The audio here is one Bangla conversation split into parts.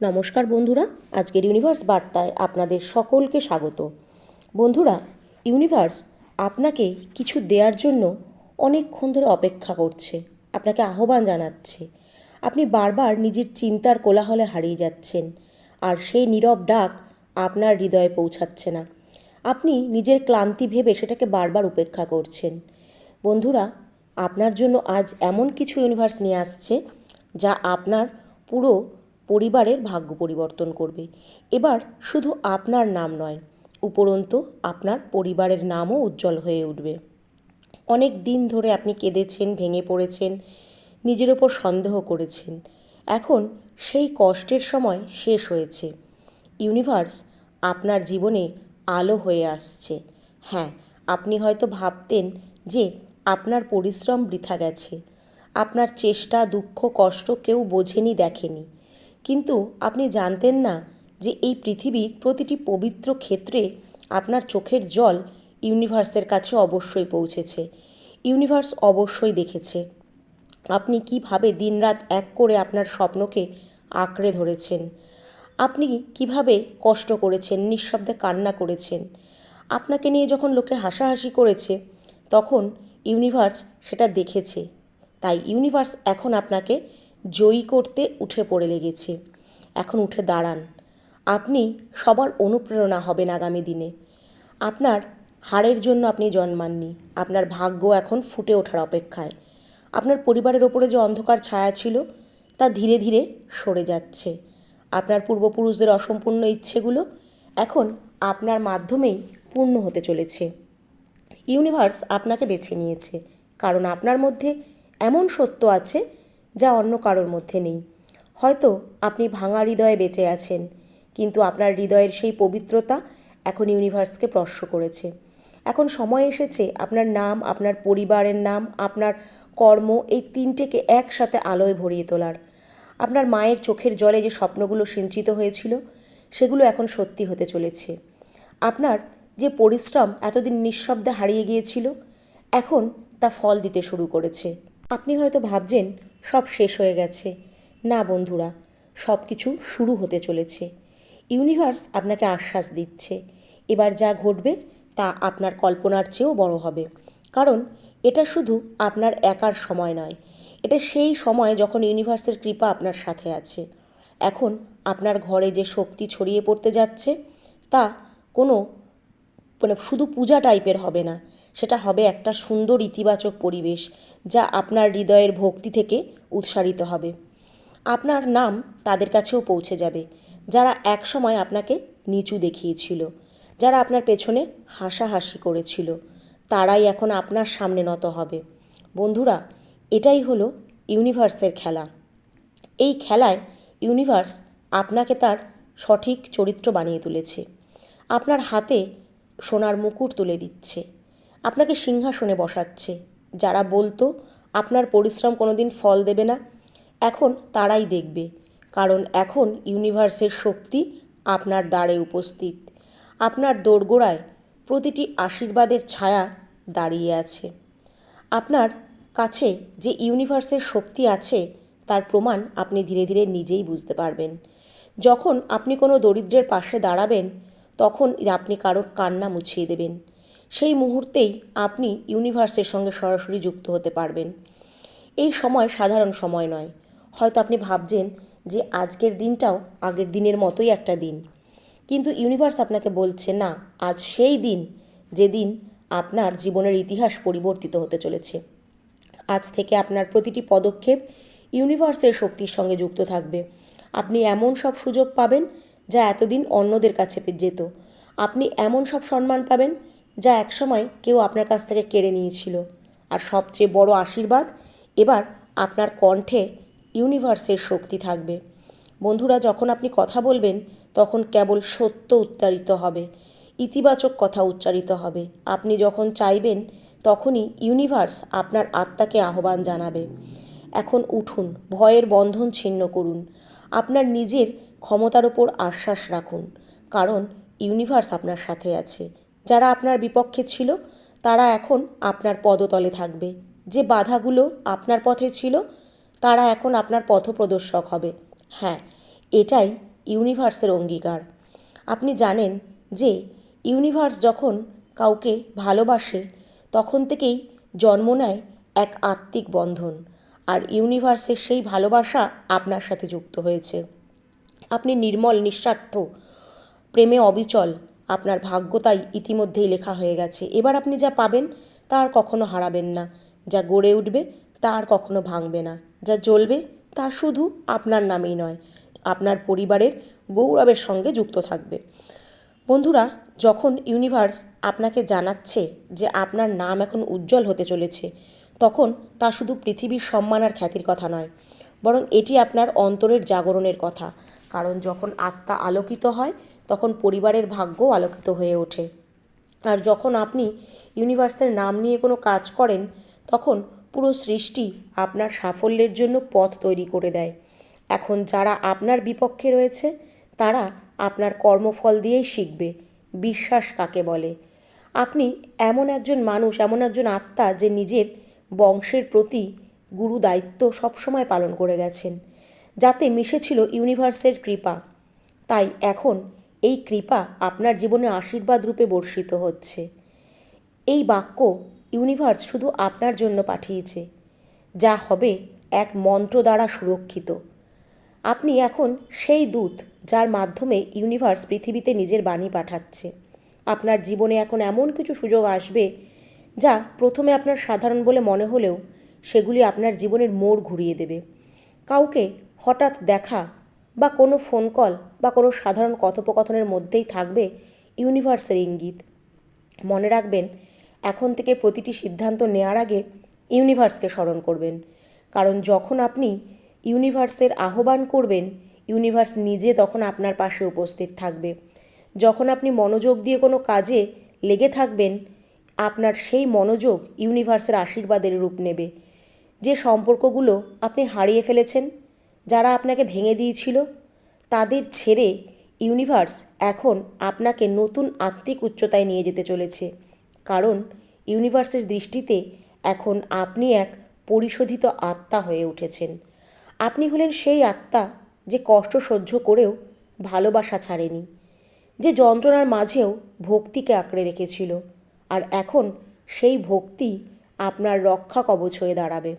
নমস্কার বন্ধুরা, আজকের ইউনিভার্স বার্তায় আপনাদের সকলকে স্বাগত। বন্ধুরা, ইউনিভার্স আপনাকে কিছু দেওয়ার জন্য অনেকক্ষণ ধরে অপেক্ষা করছে, আপনাকে আহ্বান জানাচ্ছে। আপনি বারবার নিজের চিন্তার কোলাহলে হারিয়ে যাচ্ছেন, আর সেই নীরব ডাক আপনার হৃদয়ে পৌঁছাচ্ছে না। আপনি নিজের ক্লান্তি ভেবে সেটাকে বারবার উপেক্ষা করছেন। বন্ধুরা, আপনার জন্য আজ এমন কিছু ইউনিভার্স নিয়ে আসছে, যা আপনার পুরো পরিবারের ভাগ্য পরিবর্তন করবে। এবার শুধু আপনার নাম নয়, উপরন্তু আপনার পরিবারের নামও উজ্জ্বল হয়ে উঠবে। অনেক দিন ধরে আপনি কেঁদেছেন, ভেঙে পড়েছেন, নিজের ওপর সন্দেহ করেছেন। এখন সেই কষ্টের সময় শেষ হয়েছে। ইউনিভার্স আপনার জীবনে আলো হয়ে আসছে। হ্যাঁ আপনি হয়তো ভাবতেন যে আপনার পরিশ্রম বৃথা গেছে। আপনার চেষ্টা, দুঃখ, কষ্ট কেউ বোঝেনি, দেখেনি। কিন্তু আপনি জানতেন না যে এই পৃথিবীর প্রতিটি পবিত্র ক্ষেত্রে আপনার চোখের জল ইউনিভার্সের কাছে অবশ্যই পৌঁছেছে। ইউনিভার্স অবশ্যই দেখেছে। আপনি কীভাবে দিনরাত এক করে আপনার স্বপ্নকে আঁকড়ে ধরেছেন? আপনি কীভাবে কষ্ট করেছেন, নিঃশব্দে কান্না করেছেন? আপনাকে নিয়ে যখন লোকে হাসাহাসি করেছে, তখন ইউনিভার্স সেটা দেখেছে। তাই ইউনিভার্স এখন আপনাকে জয়ী করতে উঠে পড়ে লেগেছে। এখন উঠে দাঁড়ান। আপনি সবার অনুপ্রেরণা হবেন আগামী দিনে। আপনার হারের জন্য আপনি জন্মাননি। আপনার ভাগ্য এখন ফুটে ওঠার অপেক্ষায়। আপনার পরিবারের ওপরে যে অন্ধকার ছায়া ছিল, তা ধীরে ধীরে সরে যাচ্ছে। আপনার পূর্বপুরুষদের অসম্পূর্ণ ইচ্ছেগুলো এখন আপনার মাধ্যমেই পূর্ণ হতে চলেছে। ইউনিভার্স আপনাকে বেছে নিয়েছে, কারণ আপনার মধ্যে এমন সত্য আছে যা অন্য কারোর মধ্যে নেই। হয়তো আপনি ভাঙা হৃদয়ে বেঁচে আছেন, কিন্তু আপনার হৃদয়ের সেই পবিত্রতা এখন ইউনিভার্সকে স্পর্শ করেছে। এখন সময় এসেছে আপনার নাম, আপনার পরিবারের নাম, আপনার কর্ম এই তিনটেকে একসাথে আলোয় ভরিয়ে তোলার। আপনার মায়ের চোখের জলে যে স্বপ্নগুলো সিঞ্চিত হয়েছিল, সেগুলো এখন সত্যি হতে চলেছে। আপনার যে পরিশ্রম এতদিন নিঃশব্দে হারিয়ে গিয়েছিল, এখন তা ফল দিতে শুরু করেছে। আপনি হয়তো ভাবছেন সব শেষ হয়ে গেছে। না বন্ধুরা, সব কিছু শুরু হতে চলেছে। ইউনিভার্স আপনাকে আশ্বাস দিচ্ছে। এবার যা ঘটবে তা আপনার কল্পনার চেয়েও বড় হবে। কারণ এটা শুধু আপনার একার সময় নয়, এটা সেই সময় যখন ইউনিভার্সের কৃপা আপনার সাথে আছে। এখন আপনার ঘরে যে শক্তি ছড়িয়ে পড়তে যাচ্ছে, তা কোনো মানে শুধু পূজা টাইপের হবে না সেটা হবে একটা সুন্দর ইতিবাচক পরিবেশ যা আপনার হৃদয়ের ভক্তি থেকে উৎসারিত হবে। আপনার নাম তাদের কাছেও পৌঁছে যাবে, যারা একসময় আপনাকে নিচু দেখিয়েছিল, যারা আপনার পেছনে হাসাহাসি করেছিল, তারাই এখন আপনার সামনে নত হবে। বন্ধুরা, এটাই হলো ইউনিভার্সের খেলা। এই খেলায় ইউনিভার্স আপনাকে তার সঠিক চরিত্র বানিয়ে তুলেছে। আপনার হাতে সোনার মুকুট তুলে দিচ্ছে। আপনাকে সিংহাসনে বসাচ্ছে। যারা বলতো, আপনার পরিশ্রম কোনো দিন ফল দেবে না। এখন তারাই দেখবে, কারণ এখন ইউনিভার্সের শক্তি আপনার দ্বারে উপস্থিত। আপনার দোরগোড়ায় প্রতিটি আশীর্বাদের ছায়া দাঁড়িয়ে আছে। আপনার কাছে যে ইউনিভার্সের শক্তি আছে, তার প্রমাণ আপনি ধীরে ধীরে নিজেই বুঝতে পারবেন। যখন আপনি কোনো দরিদ্রের পাশে দাঁড়াবেন, তখন আপনি কারোর কান্না মুছিয়ে দেবেন। সেই মুহূর্তেই আপনি ইউনিভার্সের সঙ্গে সরাসরি যুক্ত হতে পারবেন। এই সময় সাধারণ সময় নয়। হয়তো আপনি ভাবছেন যে আজকের দিনটাও আগের দিনের মতোই একটা দিন। কিন্তু ইউনিভার্স আপনাকে বলছে, না, আজ সেই দিন যেদিন আপনার জীবনের ইতিহাস পরিবর্তিত হতে চলেছে। আজ থেকে আপনার প্রতিটি পদক্ষেপ ইউনিভার্সের শক্তির সঙ্গে যুক্ত থাকবে। আপনি এমন সব সুযোগ পাবেন যা এতদিন অন্যদের কাছে যেত। আপনি এমন সব সম্মান পাবেন যা একসময় কেউ আপনার কাছ থেকে কেড়ে নিয়েছিল। আর সবচেয়ে বড় আশীর্বাদ, এবার আপনার কণ্ঠে ইউনিভার্সের শক্তি থাকবে। বন্ধুরা, যখন আপনি কথা বলবেন, তখন কেবল সত্য উচ্চারিত হবে, ইতিবাচক কথা উচ্চারিত হবে। আপনি যখন চাইবেন, তখনই ইউনিভার্স আপনার আত্মাকে আহ্বান জানাবে। এখন উঠুন, ভয়ের বন্ধন ছিন্ন করুন। আপনার নিজের ক্ষমতার ওপর আশ্বাস রাখুন, কারণ ইউনিভার্স আপনার সাথে আছে। যারা আপনার বিপক্ষে ছিল, তারা এখন আপনার পদতলে থাকবে। যে বাধাগুলো আপনার পথে ছিল, তারা এখন আপনার পথপ্রদর্শক হবে। হ্যাঁ এটাই ইউনিভার্সের অঙ্গীকার। আপনি জানেন যে ইউনিভার্স যখন কাউকে ভালোবাসে, তখন থেকেই জন্ম নেয় এক আত্মিক বন্ধন, আর ইউনিভার্সের সেই ভালোবাসা আপনার সাথে যুক্ত হয়েছে। আপনি নির্মল, নিঃস্বার্থ, প্রেমে অবিচল আপনার ভাগ্য তাই ইতিমধ্যেই লেখা হয়ে গেছে। এবার আপনি যা পাবেন, তা আর কখনো হারাবেন না। যা গড়ে উঠবে, তা আর কখনো ভাঙবে না। যা জ্বলবে, তা শুধু আপনার নামেই নয়, আপনার পরিবারের গৌরবের সঙ্গে যুক্ত থাকবে। বন্ধুরা, যখন ইউনিভার্স আপনাকে জানাচ্ছে যে আপনার নাম এখন উজ্জ্বল হতে চলেছে, তখন তা শুধু পৃথিবীর সম্মান আর খ্যাতির কথা নয়, বরং এটি আপনার অন্তরের জাগরণের কথা। কারণ যখন আত্মা আলোকিত হয় তখন পরিবারের ভাগ্যও আলোকিত হয়ে ওঠে। আর যখন আপনি ইউনিভার্সের নাম নিয়ে কোনো কাজ করেন, তখন পুরো সৃষ্টি আপনার সাফল্যের জন্য পথ তৈরি করে দেয়। এখন যারা আপনার বিপক্ষে রয়েছে, তারা আপনার কর্মফল দিয়েই শিখবে, বিশ্বাস কাকে বলে। আপনি এমন একজন মানুষ, এমন একজন আত্মা যে নিজের বংশের প্রতি গুরু দায়িত্ব সবসময় পালন করে গেছেন, যাতে মিশেছিল ইউনিভার্সের কৃপা। তাই এখন এই কৃপা আপনার জীবনে আশীর্বাদ রূপে বর্ষিত হচ্ছে। এই বাক্য ইউনিভার্স শুধু আপনার জন্য পাঠিয়েছে, যা হবে এক মন্ত্র দ্বারা সুরক্ষিত। আপনি এখন সেই দূত যার মাধ্যমে ইউনিভার্স পৃথিবীতে নিজের বাণী পাঠাচ্ছে। আপনার জীবনে এখন এমন কিছু সুযোগ আসবে, যা প্রথমে আপনার সাধারণ বলে মনে হলেও সেগুলি আপনার জীবনের মোড় ঘুরিয়ে দেবে। কাউকে হঠাৎ দেখা বা কোনো ফোন কল বা কোনো সাধারণ কথোপকথনের মধ্যেই থাকবে ইউনিভার্সের ইঙ্গিত। মনে রাখবেন, এখন থেকে প্রতিটি সিদ্ধান্ত নেওয়ার আগে ইউনিভার্সকে স্মরণ করবেন। কারণ যখন আপনি ইউনিভার্সের আহ্বান করবেন, ইউনিভার্স নিজে তখন আপনার পাশে উপস্থিত থাকবে। যখন আপনি মনোযোগ দিয়ে কোনো কাজে লেগে থাকবেন, আপনার সেই মনোযোগ ইউনিভার্সের আশীর্বাদের রূপ নেবে। যে সম্পর্কগুলো আপনি হারিয়ে ফেলেছেন যারা আপনাকে ভেঙে দিয়েছিল, তাদের ছেড়ে ইউনিভার্স এখন আপনাকে নতুন আত্মিক উচ্চতায় নিয়ে যেতে চলেছে। কারণ ইউনিভার্সের দৃষ্টিতে এখন আপনি এক পরিশোধিত আত্মা হয়ে উঠেছেন। আপনি হলেন সেই আত্মা যে কষ্ট সহ্য করেও ভালোবাসা ছাড়েনি, যে যন্ত্রণার মাঝেও ভক্তিকে আঁকড়ে রেখেছিল। আর এখন সেই ভক্তি আপনার রক্ষা কবচ হয়ে দাঁড়াবে।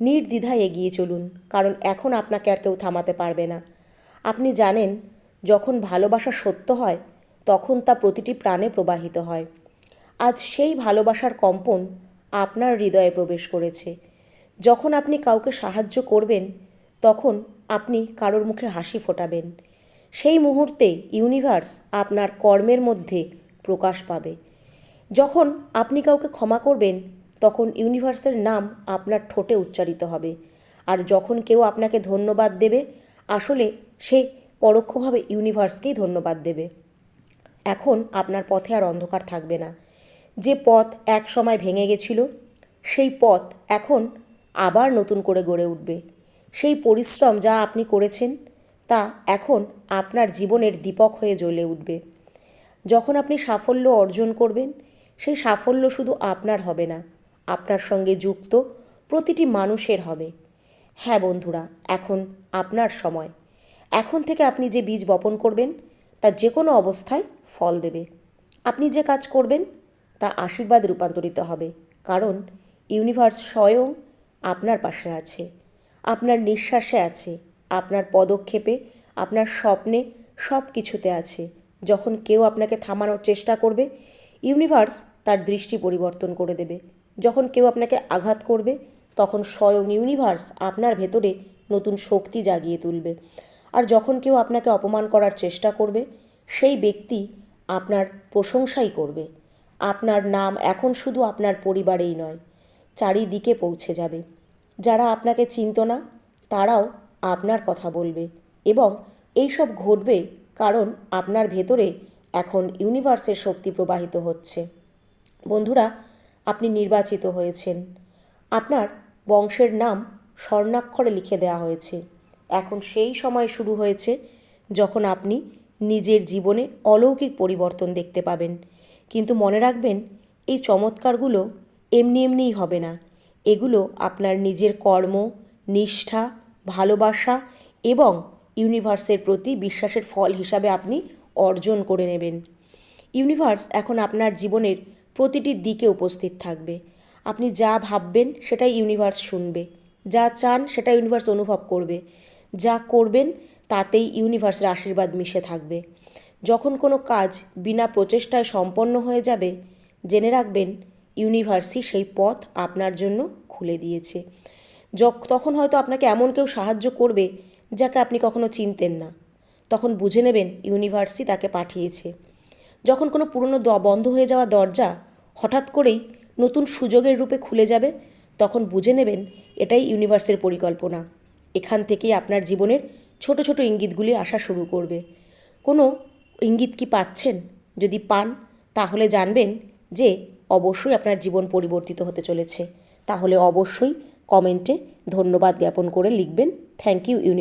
নির্দ্বিধায় এগিয়ে চলুন, কারণ এখন আপনাকে আর কেউ থামাতে পারবে না। আপনি জানেন, যখন ভালোবাসা সত্য হয়, তখন তা প্রতিটি প্রাণে প্রবাহিত হয়। আজ সেই ভালোবাসার কম্পন আপনার হৃদয়ে প্রবেশ করেছে। যখন আপনি কাউকে সাহায্য করবেন, তখন আপনি কারোর মুখে হাসি ফোটাবেন। সেই মুহূর্তে ইউনিভার্স আপনার কর্মের মধ্যে প্রকাশ পাবে। যখন আপনি কাউকে ক্ষমা করবেন তখন ইউনিভার্সের নাম আপনার ঠোঁটে উচ্চারিত হবে। আর যখন কেউ আপনাকে ধন্যবাদ দেবে, আসলে সে পরোক্ষভাবে ইউনিভার্সকেই ধন্যবাদ দেবে। এখন আপনার পথে আর অন্ধকার থাকবে না। যে পথ এক সময় ভেঙে গেছিল, সেই পথ এখন আবার নতুন করে গড়ে উঠবে। সেই পরিশ্রম যা আপনি করেছেন, তা এখন আপনার জীবনের দীপক হয়ে জ্বলে উঠবে। যখন আপনি সাফল্য অর্জন করবেন, সেই সাফল্য শুধু আপনার হবে না আপনার সঙ্গে যুক্ত প্রতিটি মানুষের হবে। হ্যাঁ বন্ধুরা, এখন আপনার সময়। এখন থেকে আপনি যে বীজ বপন করবেন, তা যে কোনো অবস্থায় ফল দেবে। আপনি যে কাজ করবেন, তা আশীর্বাদ রূপান্তরিত হবে। কারণ ইউনিভার্স স্বয়ং আপনার পাশে আছে, আপনার নিঃশ্বাসে আছে, আপনার পদক্ষেপে, আপনার স্বপ্নে সব কিছুতে আছে। যখন কেউ আপনাকে থামানোর চেষ্টা করবে, ইউনিভার্স তার দৃষ্টি পরিবর্তন করে দেবে। যখন কেউ আপনাকে আঘাত করবে, তখন স্বয়ং ইউনিভার্স আপনার ভেতরে নতুন শক্তি জাগিয়ে তুলবে। আর যখন কেউ আপনাকে অপমান করার চেষ্টা করবে, সেই ব্যক্তি আপনার প্রশংসাই করবে। আপনার নাম এখন শুধু আপনার পরিবারেই নয়, চারিদিকে পৌঁছে যাবে। যারা আপনাকে চিনত না, তারাও আপনার কথা বলবে। এবং এইসব ঘটবে কারণ আপনার ভেতরে এখন ইউনিভার্সের শক্তি প্রবাহিত হচ্ছে। বন্ধুরা আপনি নির্বাচিত হয়েছেন। আপনার বংশের নাম স্বর্ণাক্ষরে লিখে দেওয়া হয়েছে। এখন সেই সময় শুরু হয়েছে যখন আপনি নিজের জীবনে অলৌকিক পরিবর্তন দেখতে পাবেন। কিন্তু মনে রাখবেন, এই চমৎকারগুলো এমনি এমনিই হবে না। এগুলো আপনার নিজের কর্ম, নিষ্ঠা, ভালোবাসা এবং ইউনিভার্সের প্রতি বিশ্বাসের ফল হিসাবে আপনি অর্জন করে নেবেন। ইউনিভার্স এখন আপনার জীবনের প্রতিটি দিকে উপস্থিত থাকবে। আপনি যা ভাববেন সেটাই ইউনিভার্স শুনবে। যা চান সেটা ইউনিভার্স অনুভব করবে। যা করবেন তাতেই ইউনিভার্সের আশীর্বাদ মিশে থাকবে। যখন কোনো কাজ বিনা প্রচেষ্টায় সম্পন্ন হয়ে যাবে, জেনে রাখবেন ইউনিভার্সই সেই পথ আপনার জন্য খুলে দিয়েছে। তখন হয়তো আপনাকে এমন কেউ সাহায্য করবে যাকে আপনি কখনো চিনতেন না। তখন বুঝে নেবেন ইউনিভার্সই তাকে পাঠিয়েছে। যখন কোনো পুরনো বন্ধ হয়ে যাওয়া দরজা হঠাৎ করেই নতুন সুযোগের রূপে খুলে যাবে, তখন বুঝে নেবেন এটাই ইউনিভার্সের পরিকল্পনা। এখান থেকেই আপনার জীবনের ছোট ছোট ইঙ্গিতগুলি আসা শুরু করবে। কোনো ইঙ্গিত কি পাচ্ছেন? যদি পান, তাহলে জানবেন যে অবশ্যই আপনার জীবন পরিবর্তিত হতে চলেছে। তাহলে অবশ্যই কমেন্টে ধন্যবাদ জ্ঞাপন করে লিখবেন। Thank you uni